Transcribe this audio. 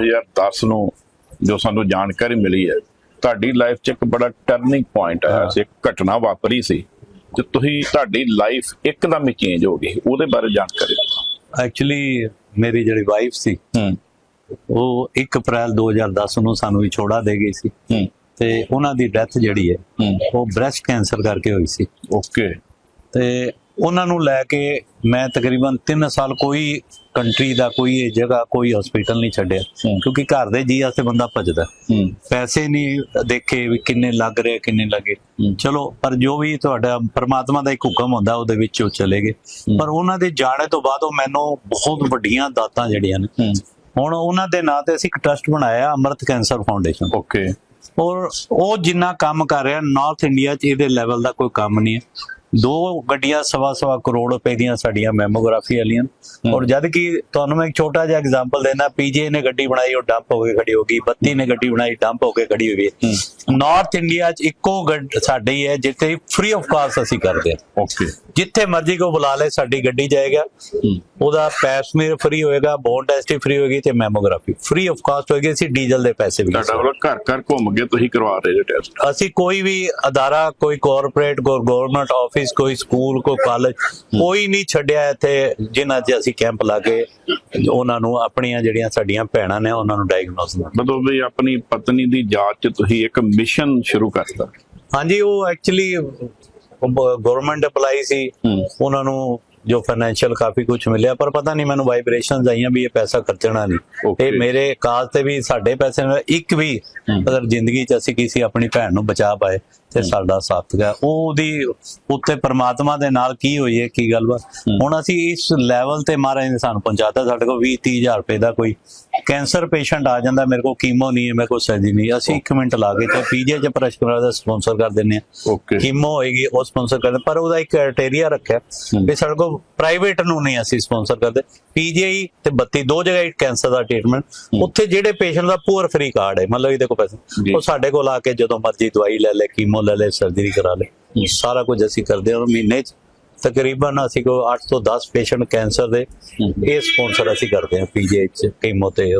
2010 ਨੂੰ ਜੋ ਸਾਨੂੰ ਜਾਣਕਾਰੀ ਮਿਲੀ ਹੈ ਤੁਹਾਡੀ ਲਾਈਫ 'ਚ ਇੱਕ ਬੜਾ ਟਰਨਿੰਗ ਪੁਆਇੰਟ ਆਇਆ ਸੀ ਇੱਕ ਘਟਨਾ ਵਾਪਰੀ ਸੀ ਤੇ ਤੁਸੀਂ ਤੁਹਾਡੀ ਲਾਈਫ ਇੱਕਦਮ ਹੀ ਚੇਂਜ ਹੋ ਗਈ ਉਹਦੇ ਬਾਰੇ ਜਾਣਕਾਰੀ ਦਿਓ। ਐਕਚੁਅਲੀ ਮੇਰੀ ਜਿਹੜੀ ਵਾਈਫ ਸੀ ਉਹ 1 ਅਪ੍ਰੈਲ 2010 ਨੂੰ ਸਾਨੂੰ ਵਿਛੋੜਾ ਦੇ ਗਈ ਸੀ। ਤੇ ਉਹਨਾਂ ਦੀ ਡੈਥ ਜਿਹੜੀ ਹੂੰ ਉਹ ਬ੍ਰੈਸਟ ਕੈਂਸਰ ਕਰਕੇ ਹੋਈ ਸੀ। ਓਕੇ ਤੇ ਉਹਨਾਂ ਨੂੰ ਲੈ ਕੇ ਮੈਂ ਤਕਰੀਬਨ 3 ਸਾਲ ਕੋਈ ਕੰਟਰੀ ਦਾ ਕੋਈ ਇਹ ਜਗ੍ਹਾ ਕੋਈ ਹਸਪੀਟਲ ਨਹੀਂ ਛੱਡਿਆ। ਕਿਉਂਕਿ ਘਰ ਦੇ ਜੀ ਵਾਸਤੇ ਬੰਦਾ ਭੱਜਦਾ। ਪੈਸੇ ਨਹੀਂ ਦੇਖੇ ਵੀ ਕਿੰਨੇ ਲੱਗ ਰਹੇ ਕਿੰਨੇ ਲੱਗੇ। ਚਲੋ ਪਰ ਜੋ ਵੀ ਤੁਹਾਡਾ ਪਰਮਾਤਮਾ ਦਾ ਇੱਕ ਹੁਕਮ ਹੁੰਦਾ ਉਹਦੇ ਵਿੱਚ ਉਹ ਚਲੇ ਗਏ। ਪਰ ਉਹਨਾਂ ਦੇ ਜਾਣੇ ਤੋਂ ਬਾਅਦ ਉਹ ਮੈਨੂੰ ਬਹੁਤ ਵੱਡੀਆਂ ਦਾਤਾਂ ਜਿਹੜੀਆਂ ਨੇ। ਹੁਣ ਉਹਨਾਂ ਦੇ ਨਾਂ ਤੇ ਅਸੀਂ ਇੱਕ ਟਰਸਟ ਬਣਾਇਆ ਅਮਰਤ ਕੈਂਸਰ ਫਾਊਂਡੇਸ਼ਨ ਓਕੇ ਔਰ ਉਹ ਜਿੰਨਾ ਕੰਮ ਕਰ ਰਿਹਾ ਨਾਰਥ ਇੰਡੀਆ 'ਚ ਇਹਦੇ ਲੈਵਲ ਦਾ ਕੋਈ ਕੰਮ ਨਹੀਂ ਹੈ। ਦੋ ਗੱਡੀਆਂ ਸਵਾ ਸਵਾ ਕਰੋੜ ਰੁਪਏ ਦੀਆਂ ਸਾਡੀਆਂ ਮੈਮੋਗ੍ਰਾਫੀ ਵਾਲੀਆਂ ਔਰ ਜਦ ਕਿ ਤੁਹਾਨੂੰ ਮੈਂ ਇੱਕ ਛੋਟਾ ਜਿਹਾ ਐਗਜ਼ਾਮਪਲ ਦੇਣਾ ਪੀਜੇ ਨੇ ਗੱਡੀ ਬਣਾਈ ਉਹ ਡੰਪ ਹੋ ਕੇ ਖੜੀ ਹੋ ਗਈ। ਬੱਤੀ ਨੇ ਗੱਡੀ ਬਣਾਈ ਡੰਪ ਹੋ ਕੇ ਖੜੀ ਹੋਈ ਨਾਰਥ ਇੰਡੀਆ 'ਚ ਇੱਕੋ ਗੱਡ ਸਾਡੀ ਹੈ ਜਿੱਥੇ ਫ੍ਰੀ ਆਫ ਕਾਸਟ ਅਸੀਂ ਕਰਦੇ ਹਾਂ। ਓਕੇ ਜਿੱਥੇ ਮਰਜ਼ੀ ਕੋ ਬੁਲਾ ਲੈ ਸਾਡੀ ਗੱਡੀ ਜਾਏਗਾ। ਉਹਦਾ ਪੈਸਮੀਰ ਫ੍ਰੀ ਹੋਏਗਾ ਬੋਨ ਟੈਸਟ ਫ੍ਰੀ ਹੋਏਗੀ ਤੇ ਮੈਮੋਗ੍ਰਾਫੀ ਫ੍ਰੀ ਆਫ ਕਾਸਟ ਹੋਏਗੀ ਅਸੀਂ ਡੀਜ਼ਲ ਦੇ ਪੈਸੇ ਵੀ ਤੁਹਾਡਾ ਵੱਲੋਂ ਘਰ ਘਰ ਘੁੰਮ ਕੇ ਤੁਸੀਂ ਕਰਵਾ ਰਹੇ ਜੇ ਟੈਸਟ ਅਸੀਂ ਕੋਈ ਵੀ ਅਦਾਰਾ ਕੋਈ ਕਾਰਪੋਰੇਟ ਕੋਈ ਗਵਰਨਮੈਂਟ ਆਫਿਸ ਕੋਈ ਸਕੂਲ ਕੋਈ ਕਾਲਜ ਕੋਈ ਨਹੀਂ ਛੱਡਿਆ ਇੱਥੇ ਜਿਨ੍ਹਾਂ 'ਚ ਅਸੀਂ ਕੈਂਪ ਲਾ ਕੇ ਉਹਨਾਂ ਨੂੰ ਆਪਣੀਆਂ ਜਿਹੜੀਆਂ ਸਾਡੀਆਂ ਭੈਣਾਂ ਨੇ ਉਹਨਾਂ ਨੂੰ ਡਾਇਗਨੋਸ ਮਤਲਬ ਵੀ ਆਪਣੀ ਪਤਨੀ ਦੀ ਜਾਂਚ 'ਚ ਤੁਸੀਂ ਇੱਕ ਮਿਸ਼ਨ ਸ਼ੁਰੂ ਕਰਤਾ। ਹਾਂਜੀ ਉਹ ਐਕਚੁਅਲੀ ਗਵਰਨਮੈਂਟ ਅਪਲਾਈ ਸੀ। ਉਹਨਾਂ ਨੂੰ ਜੋ ਫਾਈਨੈਂਸ਼ੀਅਲ ਕਾਫੀ ਕੁਝ ਮਿਲਿਆ ਪਰ ਪਤਾ ਨਹੀਂ ਮੈਨੂੰ ਵਾਈਬ੍ਰੇਸ਼ਨਸ ਆਈਆਂ ਵੀ ਇਹ ਪੈਸਾ ਖਰਚਣਾ ਨਹੀਂ. ਇਹ ਮੇਰੇ ਕਾਜ ਤੇ ਵੀ ਸਾਡੇ ਪੈਸੇ ਨਾਲ ਇੱਕ ਵੀ। ਅਗਰ ਜ਼ਿੰਦਗੀ 'ਚ ਅਸੀਂ ਕਿਸੇ ਆਪਣੀ ਭੈਣ ਨੂੰ ਬਚਾ ਪਾਏ ਤੇ ਸਾਡਾ ਸਾਰਥਕ ਹੈ ਉਹਦੀ ਉੱਤੇ ਪ੍ਰਮਾਤਮਾ ਦੇ ਨਾਲ ਕੀ ਹੋਈ ਹੈ ਕੀ ਗੱਲਬਾਤ? ਹੁਣ ਅਸੀਂ ਇਸ ਲੈਵਲ ਤੇ ਮਹਾਰਾਜ ਨੇ ਸਾਨੂੰ ਪਹੁੰਚਾਤਾ। ਸਾਡੇ ਕੋਲ 20 30000 ਰੁਪਏ ਦਾ ਕੋਈ ਕੈਂਸਰ ਪੇਸ਼ੈਂਟ ਆ ਜਾਂਦਾ ਮੇਰੇ ਕੋਲ ਕੀਮੋ ਨਹੀਂ ਹੈ ਮੇਰੇ ਕੋਲ ਸਰਜਰੀ ਨਹੀਂ ਅਸੀਂ 1 ਮਿੰਟ ਲਾ ਕੇ ਤੇ ਪੀਜੇ ਚ ਪ੍ਰਸ਼ਕਰਾ ਦਾ ਸਪਾਂਸਰ ਕਰ ਦਿੰਨੇ ਆ ਕੀਮੋ ਹੋਏਗੀ ਉਹ ਸਪਾਂਸਰ ਕਰਦੇ ਪਰ ਉਹਦਾ ਇੱਕ ਕ੍ਰਾਈਟੇਰੀਆ ਰੱਖਿਆ ਵੀ ਸਾਡੇ ਕੋਲ ਪ੍ਰਾਈਵੇਟ ਨੂੰ ਨਹੀਂ ਅਸੀਂ ਸਪਾਂਸਰ ਕਰਦੇ। ਪੀਜੀਆਈ ਤੇ 32 ਦੋ ਜਗ੍ਹਾ ਕੈਂਸਰ ਦਾ ਟ੍ਰੀਟਮੈਂਟ ਉੱਥੇ ਜਿਹੜੇ ਪੇਸ਼ੈਂਟ ਦਾ ਪੂਰ ਫ੍ਰੀ ਕਾਰਡ ਹੈ ਮਤਲਬ ਇਹਦੇ ਕੋਲ। ਪੈਸੇ। ਉਹ ਸਾਡੇ ਕੋਲ ਆ ਕੇ ਜਦੋਂ ਮਰਜ਼ੀ ਦਵਾਈ ਲੈ ਲੈ ਕੀਮੋ ਲੈ ਲੈ ਸਰਜਰੀ ਕਰਾ ਲੈ ਸਾਰਾ ਕੁਝ ਅਸੀਂ ਕਰਦੇ ਹਾਂ ਮਹੀਨੇ 'ਚ ਤਕਰੀਬਨ ਅਸੀਂ ਕੋ 8 ਤੋਂ 10 ਪੇਸ਼ੈਂਟ ਕੈਂਸਰ ਦੇ ਇਹ ਸਪਾਂਸਰ ਅਸੀਂ ਕਰਦੇ ਹਾਂ ਪੀਜੀਆਈ ਚ ਕੀਮੋ ਤੇ।